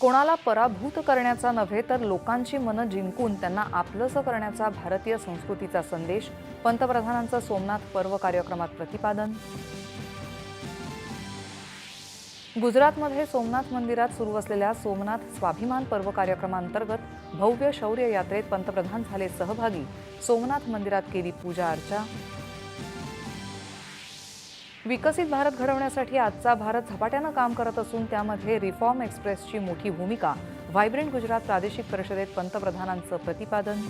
कोणाला पराभूत करण्याचा नव्हे तर लोकांची मनं जिंकून त्यांना आपलंसं करण्याचा भारतीय संस्कृतीचा संदेश. पंतप्रधानांचं सोमनाथ पर्व कार्यक्रमात प्रतिपादन. गुजरातमध्ये सोमनाथ मंदिरात सुरू असलेल्या सोमनाथ स्वाभिमान पर्व कार्यक्रमांतर्गत भव्य शौर्य यात्रेत पंतप्रधान झाले सहभागी. सोमनाथ मंदिरात केली पूजा अर्चा. विकसित भारत घडवण्यासाठी आजचा भारत झपाट्यानं काम करत असून त्यामध्ये रिफॉर्म एक्सप्रेसची मोठी भूमिका व्हायब्रंट गुजरात प्रादेशिक परिषदेत पंतप्रधानांचं प्रतिपादन.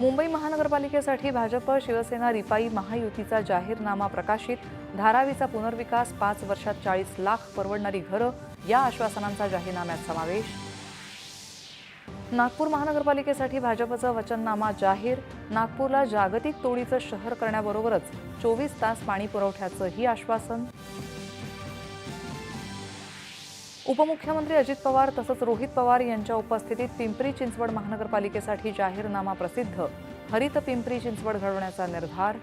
मुंबई महानगरपालिकेसाठी भाजप शिवसेना रिपाई महायुतीचा जाहीरनामा प्रकाशित. धारावीचा पुनर्विकास पाच वर्षात चाळीस लाख परवडणारी घरं या आश्वासनांचा जाहीरनाम्यात समावेश. नागपूर महानगरपालिकेसाठी भाजपचा वचननामा जाहीर. नागपूरला जागतिक तोडीचं शहर करण्याबरोबरच चोवीस तास पाणी पुरवठ्याचंही आश्वासन. उपमुख्यमंत्री अजित पवार तसंच रोहित पवार यांच्या उपस्थितीत पिंपरी चिंचवड महानगरपालिकेसाठी जाहीरनामा प्रसिद्ध. हरित पिंपरी चिंचवड घडवण्याचा निर्धार.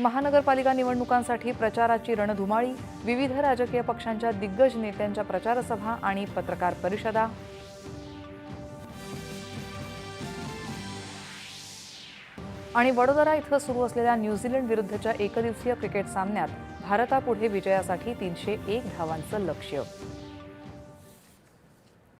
महानगरपालिका निवडणुकांसाठी प्रचाराची रणधुमाळी विविध राजकीय पक्षांच्या दिग्गज नेत्यांच्या प्रचारसभा आणि पत्रकार परिषदा. आणि वडोदरा इथं सुरू असलेल्या न्यूझीलंड विरुद्धच्या एकदिवसीय क्रिकेट सामन्यात भारतापुढे विजयासाठी तीनशे एक धावांचं लक्ष्य.